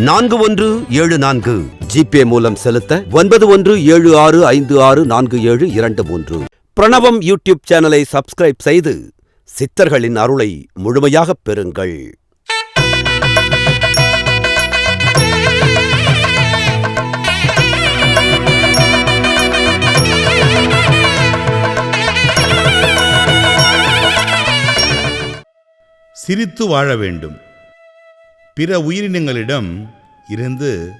நான்கு ஒன்று ஏழு நான்கு. ஜிபே மூலம் செலுத்த ஒன்பது ஒன்று ஏழு ஆறு ஐந்து ஆறு நான்கு ஏழு இரண்டு மூன்று. பிரணவம் யூடியூப் சேனலை சப்ஸ்கிரைப் செய்து சித்தர்களின் அருளை முழுமையாகப் பெறுங்கள். சிரித்து வாழ வேண்டும். பிற உயிரினங்களிடம் இருந்து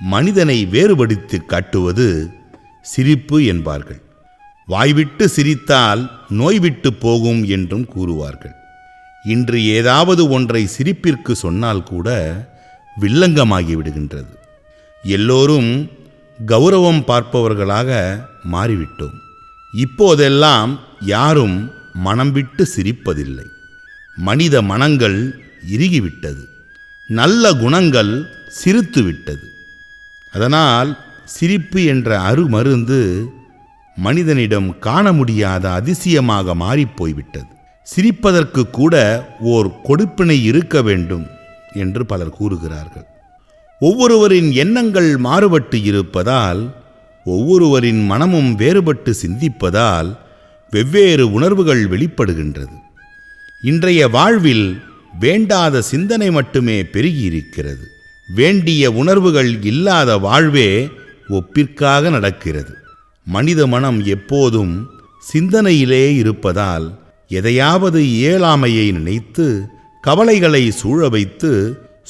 மனிதனை வேறுபடுத்தி காட்டுவது சிரிப்பு என்பார்கள். வாய்விட்டு சிரித்தால் நோய்விட்டு போகும் என்றும் கூறுவார்கள். இன்று ஏதாவது ஒன்றை சிரிப்பிற்கு சொன்னால் கூட வில்லங்கமாகி விடுகின்றது. எல்லோரும் கௌரவம் பார்ப்பவர்களாக மாறிவிட்டோம். இப்போதெல்லாம் யாரும் மனம் விட்டு சிரிப்பதில்லை. மனித மனங்கள் இறுகிவிட்டது. நல்ல குணங்கள் சிரித்துவிட்டது அதனால் சிரிப்பு என்ற அருமருந்து மனிதனிடம் காண முடியாத அதிசயமாக மாறிப்போய்விட்டது. சிரிப்பதற்கு கூட ஓர் கொடுப்பினை இருக்க வேண்டும் என்று பலர் கூறுகிறார்கள். ஒவ்வொருவரின் எண்ணங்கள் மாறுபட்டு இருப்பதால் ஒவ்வொருவரின் மனமும் வேறுபட்டு சிந்திப்பதால் வெவ்வேறு உணர்வுகள் வெளிப்படுகின்றது. இன்றைய வாழ்வில் வேண்டாத சிந்தனை மட்டுமே பெருகியிருக்கிறது. வேண்டிய உணர்வுகள் இல்லாத வாழ்வே ஒப்பிற்காக நடக்கிறது. மனித மனம் எப்போதும் சிந்தனையிலே இருப்பதால் எதையாவது இயலாமையை நினைத்து கவலைகளை சூழ வைத்து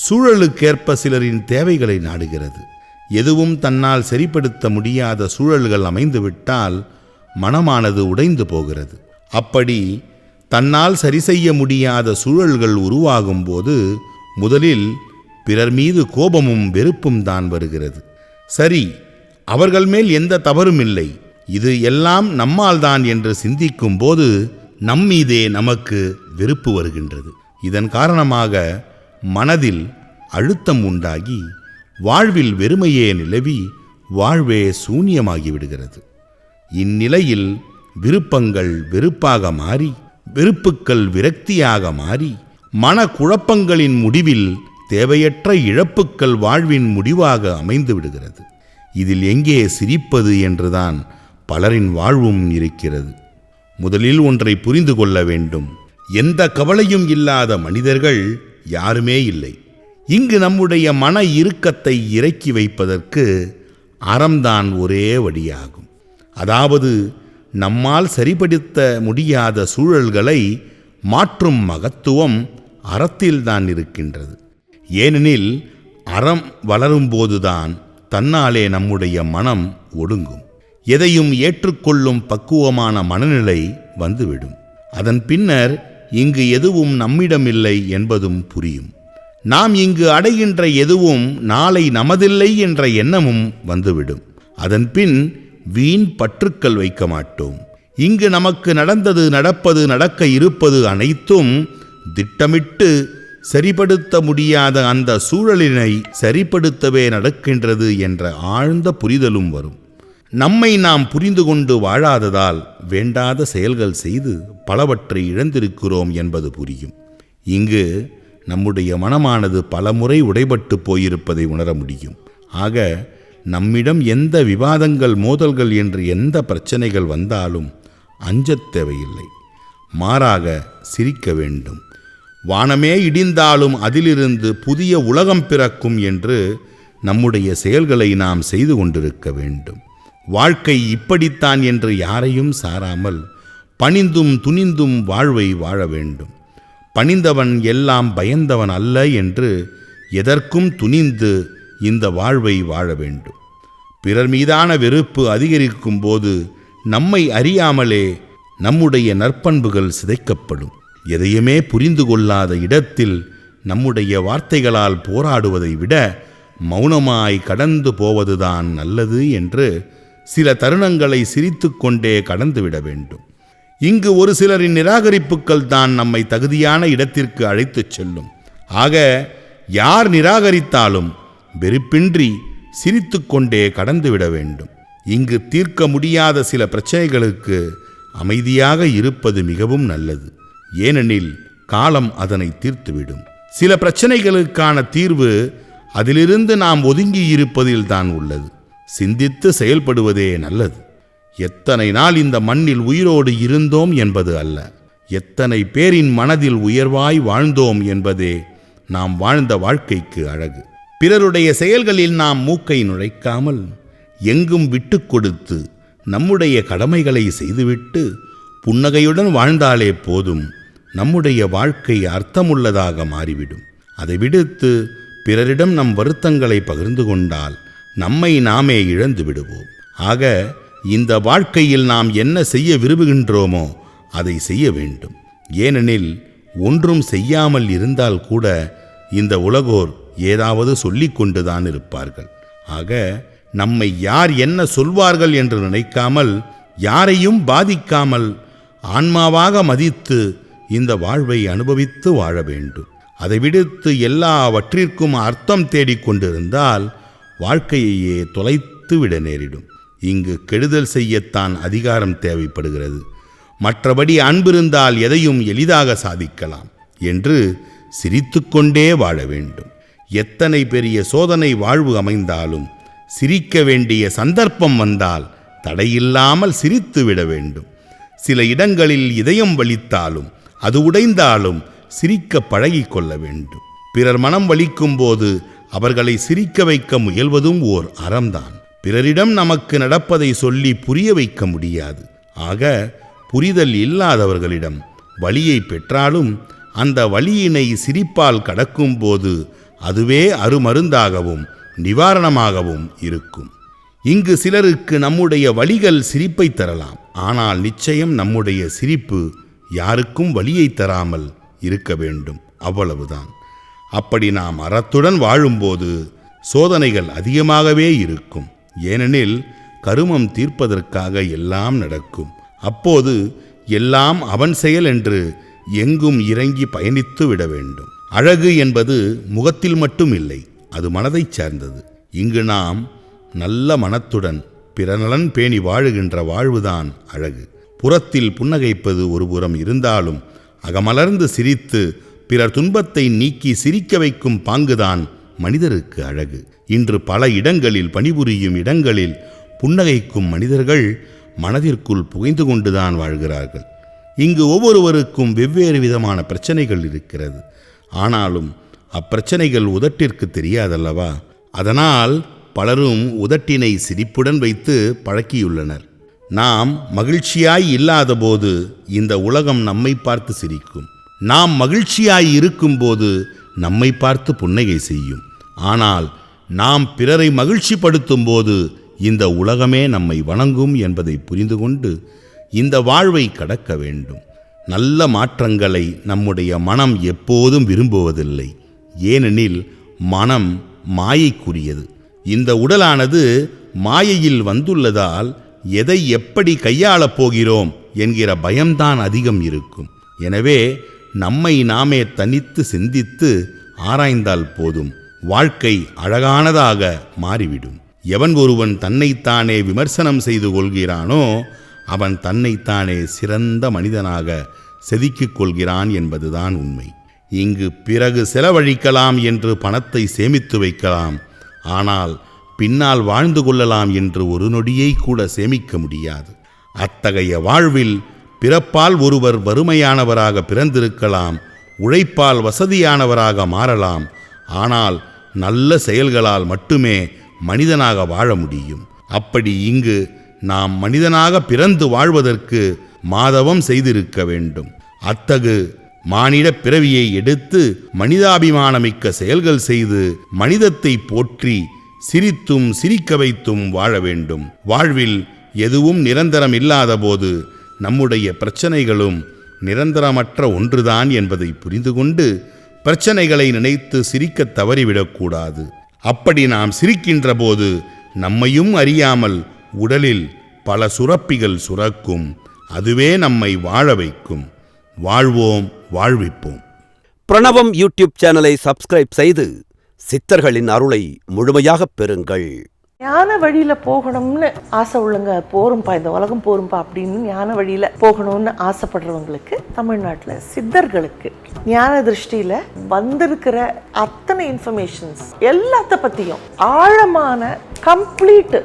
சூழலுக்கேற்ப சிலரின் தேவைகளை நாடுகிறது. எதுவும் தன்னால் சரிப்படுத்த முடியாத சூழல்கள் அமைந்துவிட்டால் மனமானது உடைந்து போகிறது. அப்படி தன்னால் சரி செய்ய முடியாத சூழல்கள் உருவாகும் போது முதலில் பிறர் மீது கோபமும் வெறுப்பும் தான் வருகிறது. சரி அவர்கள் மேல் எந்த தவறும் இல்லை. இது எல்லாம் நம்மால்தான் என்று சிந்திக்கும் போது நம்மீதே நமக்கு வெறுப்பு வருகின்றது. இதன் காரணமாக மனதில் அழுத்தம் உண்டாகி வாழ்வில் வெறுமையே நிலவி வாழ்வே சூன்யமாகிவிடுகிறது இந்நிலையில் விருப்பங்கள் வெறுப்பாக மாறி வெறுப்புக்கள் விரக்தியாக மாறி மனக்குழப்பங்களின் முடிவில் தேவையற்ற இழப்புக்கள் வாழ்வின் முடிவாக அமைந்து விடுகிறது. இதில் எங்கே சிரிப்பது என்றுதான் பலரின் வாழ்வும் இருக்கிறது. முதலில் ஒன்றை புரிந்து கொள்ள வேண்டும். எந்த கவலையும் இல்லாத மனிதர்கள் யாருமே இல்லை. இங்கு நம்முடைய மன இறுக்கத்தை இறக்கி வைப்பதற்கு அறம்தான் ஒரே வழியாகும். அதாவது நம்மால் சரிபடுத்த முடியாத சூழல்களை மாற்றும் மகத்துவம் அறத்தில்தான் இருக்கின்றது. ஏனெனில் அறம் வளரும்போதுதான் தன்னாலே நம்முடைய மனம் ஒடுங்கும். எதையும் ஏற்றுக்கொள்ளும் பக்குவமான மனநிலை வந்துவிடும். அதன் பின்னர் இங்கு எதுவும் நம்மிடமில்லை என்பதும் புரியும். நாம் இங்கு அடைகின்ற எதுவும் நாளை நமதில்லை என்ற எண்ணமும் வந்துவிடும். அதன்பின் வீண் பற்றுக்கள் வைக்க மாட்டோம். இங்கு நமக்கு நடந்தது நடப்பது நடக்க இருப்பது அனைத்தும் திட்டமிட்டு சரிப்படுத்த முடியாத அந்த சூழலினை சரிப்படுத்தவே நடக்கின்றது என்ற ஆழ்ந்த புரிதலும் வரும். நம்மை நாம் புரிந்து கொண்டு வாழாததால் வேண்டாத செயல்கள் செய்து பலவற்றை இழந்திருக்கிறோம் என்பது புரியும். இங்கு நம்முடைய மனமானது பலமுறை உடைபட்டு போயிருப்பதை உணர முடியும். ஆக நம்மிடம் எந்த விவாதங்கள் மோதல்கள் என்று எந்த பிரச்சனைகள் வந்தாலும் அஞ்சத் தேவையில்லை. மாறாக சிரிக்க வேண்டும். வானமே இடிந்தாலும் அதிலிருந்து புதிய உலகம் பிறக்கும் என்று நம்முடைய செயல்களை நாம் செய்து கொண்டிருக்க வேண்டும். வாழ்க்கை இப்படித்தான் என்று யாரையும் சாராமல் பணிந்தும் துணிந்தும் வாழ்வை வாழ வேண்டும். பணிந்தவன் எல்லாம் பயந்தவன் அல்ல என்று எதற்கும் துணிந்து இந்த வாழ்வை வாழ வேண்டும். பிறர் மீதான வெறுப்பு அதிகரிக்கும் போது நம்மை அறியாமலே நம்முடைய நற்பண்புகள் சிதைக்கப்படும். எதையுமே புரிந்து கொள்ளாத இடத்தில் நம்முடைய வார்த்தைகளால் போராடுவதை விட மௌனமாய் கடந்து போவதுதான் நல்லது என்று சில தருணங்களை சிரித்துக்கொண்டே கடந்துவிட வேண்டும். இங்கு ஒரு சிலரின் நிராகரிப்புகள் தான் நம்மை தகுதியான இடத்திற்கு அழைத்துச் செல்லும். ஆக யார் நிராகரித்தாலும் வெறுப்பின்றி சிரித்துக்கொண்டே கடந்துவிட வேண்டும். இங்கு தீர்க்க முடியாத சில பிரச்சனைகளுக்கு அமைதியாக இருப்பது மிகவும் நல்லது. ஏனெனில் காலம் அதனை தீர்த்துவிடும். சில பிரச்சனைகளுக்கான தீர்வு அதிலிருந்து நாம் ஒதுங்கி இருப்பதில் தான் உள்ளது. சிந்தித்து செயல்படுவதே நல்லது. எத்தனை நாள் இந்த மண்ணில் உயிரோடு இருந்தோம் என்பது அல்ல. எத்தனை பேரின் மனதில் உயர்வாய் வாழ்ந்தோம் என்பதே நாம் வாழ்ந்த வாழ்க்கைக்கு அழகு. பிறருடைய செயல்களில் நாம் மூக்கை நுழைக்காமல் எங்கும் விட்டு கொடுத்து நம்முடைய கடமைகளை செய்துவிட்டு புன்னகையுடன் வாழ்ந்தாலே போதும் நம்முடைய வாழ்க்கை அர்த்தமுள்ளதாக மாறிவிடும். அதை விடுத்து பிறரிடம் நம் வருத்தங்களை பகிர்ந்து கொண்டால் நம்மை நாமே இழந்து விடுவோம். ஆக இந்த வாழ்க்கையில் நாம் என்ன செய்ய விரும்புகின்றோமோ அதை செய்ய வேண்டும். ஏனெனில் ஒன்றும் செய்யாமல் இருந்தால் கூட இந்த உலகோர் ஏதாவது சொல்லிக் கொண்டுதான் இருப்பார்கள். ஆக நம்மை யார் என்ன சொல்வார்கள் என்று நினைக்காமல் யாரையும் பாதிக்காமல் ஆன்மாவாக மதித்து இந்த வாழ்வை அனுபவித்து வாழ வேண்டும். அதை விடுத்து எல்லாவற்றிற்கும் அர்த்தம் தேடிக்கொண்டிருந்தால் வாழ்க்கையையே தொலைத்து விட நேரிடும். இங்கு கெடுதல் செய்யத்தான் அதிகாரம் தேவைப்படுகிறது. மற்றபடி அன்பிருந்தால் எதையும் எளிதாக சாதிக்கலாம் என்று சிரித்துக்கொண்டே வாழ வேண்டும். எத்தனை பெரிய சோதனை வாழ்வு அமைந்தாலும் சிரிக்க வேண்டிய சந்தர்ப்பம் வந்தால் தடையில்லாமல் சிரித்து விட வேண்டும். சில இடங்களில் இதயம் வலித்தாலும் அது உடைந்தாலும் சிரிக்க பழகி கொள்ள வேண்டும். பிறர் மனம் வலிக்கும் போது அவர்களை சிரிக்க வைக்க முயல்வதும் ஓர் அறம்தான். பிறரிடம் நமக்கு நடப்பதை சொல்லி புரிய வைக்க முடியாது. ஆக புரிதல் இல்லாதவர்களிடம் வழியை பெற்றாலும் அந்த வழியினை சிரிப்பால் கடக்கும்போது அதுவே அருமருந்தாகவும் நிவாரணமாகவும் இருக்கும். இங்கு சிலருக்கு நம்முடைய வழிகள் சிரிப்பை தரலாம். ஆனால் நிச்சயம் நம்முடைய சிரிப்பு யாருக்கும் வலியை தராமல் இருக்க வேண்டும். அவ்வளவுதான். அப்படி நாம் அறத்துடன் வாழும்போது சோதனைகள் அதிகமாகவே இருக்கும். ஏனெனில் கருமம் தீர்ப்பதற்காக எல்லாம் நடக்கும். அப்போது எல்லாம் அவன் செயல் என்று எங்கும் இறங்கி பயணித்து விட வேண்டும். அழகு என்பது முகத்தில் மட்டும் இல்லை அது மனதைச் சார்ந்தது. இங்கு நாம் நல்ல மனத்துடன் பிறநலன் பேணி வாழுகின்ற வாழ்வுதான் அழகு. புறத்தில் புன்னகைப்பது ஒருபுறம் இருந்தாலும் அகமலர்ந்து சிரித்து பிறர் துன்பத்தை நீக்கி சிரிக்க வைக்கும் பாங்குதான் மனிதருக்கு அழகு. இன்று பல இடங்களில் பணிபுரியும் இடங்களில் புன்னகைக்கும் மனிதர்கள் மனதிற்குள் புகைந்து கொண்டுதான் வாழ்கிறார்கள். இங்கு ஒவ்வொருவருக்கும் வெவ்வேறு விதமான பிரச்சனைகள் இருக்கிறது. ஆனாலும் அப்பிரச்சனைகள் உதட்டிற்கு தெரியாதல்லவா? அதனால் பலரும் உதட்டினை சிரிப்புடன் வைத்து பழக்கியுள்ளனர். நாம் மகிழ்ச்சியாய் இல்லாதபோது இந்த உலகம் நம்மை பார்த்து சிரிக்கும். நாம் மகிழ்ச்சியாய் இருக்கும்போது நம்மை பார்த்து புன்னகை செய்யும். ஆனால் நாம் பிறரை மகிழ்ச்சிப்படுத்தும் போது இந்த உலகமே நம்மை வணங்கும் என்பதை புரிந்து கொண்டு இந்த வாழ்வை கடக்க வேண்டும். நல்ல மாற்றங்களை நம்முடைய மனம் எப்போதும் விரும்புவதில்லை. ஏனெனில் மனம் மாயைக்குரியது. இந்த உடலானது மாயையில் வந்துள்ளதால் எதை எப்படி கையாளப் போகிறோம் என்கிற பயம்தான் அதிகம் இருக்கும். எனவே நம்மை நாமே தனித்து சிந்தித்து ஆராய்ந்தால் போதும். வாழ்க்கை அழகானதாக மாறிவிடும். எவன் ஒருவன் தன்னைத்தானே விமர்சனம் செய்து கொள்கிறானோ அவன் தன்னைத்தானே சிறந்த மனிதனாக செதுக்கிக் கொள்கிறான் என்பதுதான் உண்மை. இங்கு பிறகு செலவழிக்கலாம் என்று பணத்தை சேமித்து வைக்கலாம். ஆனால் பின்னால் வாழ்ந்து கொள்ளலாம் என்று ஒரு நொடியை கூட சேமிக்க முடியாது. அத்தகைய வாழ்வில் பிறப்பால் ஒருவர் வறுமையானவராக பிறந்திருக்கலாம் உழைப்பால் வசதியானவராக மாறலாம். ஆனால் நல்ல செயல்களால் மட்டுமே மனிதனாக வாழ முடியும். அப்படி இங்கு நாம் மனிதனாக பிறந்து வாழ்வதற்கு மாதவம் செய்திருக்க வேண்டும். அத்தகு மானிட பிறவியை எடுத்து மனிதாபிமானமிக்க செயல்கள் செய்து மனிதத்தை போற்றி சிரித்தும் சிரிக்க வைத்தும் வாழ வேண்டும். வாழ்வில் எதுவும் நிரந்தரம் இல்லாதபோது நம்முடைய பிரச்சனைகளும் நிரந்தரமற்ற ஒன்றுதான் என்பதை புரிந்து கொண்டு பிரச்சனைகளை நினைத்து சிரிக்கத் தவறிவிடக்கூடாது. அப்படி நாம் சிரிக்கின்ற போது நம்மையும் அறியாமல் உடலில் பல சுரப்பிகள் சுரக்கும் அதுவே நம்மை வாழ வைக்கும். வாழ்வோம் வாழ்விப்போம். பிரணவம் யூடியூப் சேனலை சப்ஸ்கிரைப் செய்து சித்தர்களின் அருளை முழுமையாகப் பெறுங்கள். ஞான வழியில போகணும்னு ஆசை உள்ளங்க போரும்பா இந்த உலகம் போரும்பா அப்படின்னு ஞான வழியில போகணும்னு ஆசைப்படுறவங்களுக்கு தமிழ்நாட்டுல சித்தர்களுக்கு ஞான திருஷ்டியில வந்திருக்கிற அத்தனை இன்ஃபர்மேஷன்ஸ் எல்லாத்த பத்தியும் ஆழமான கம்ப்ளீட்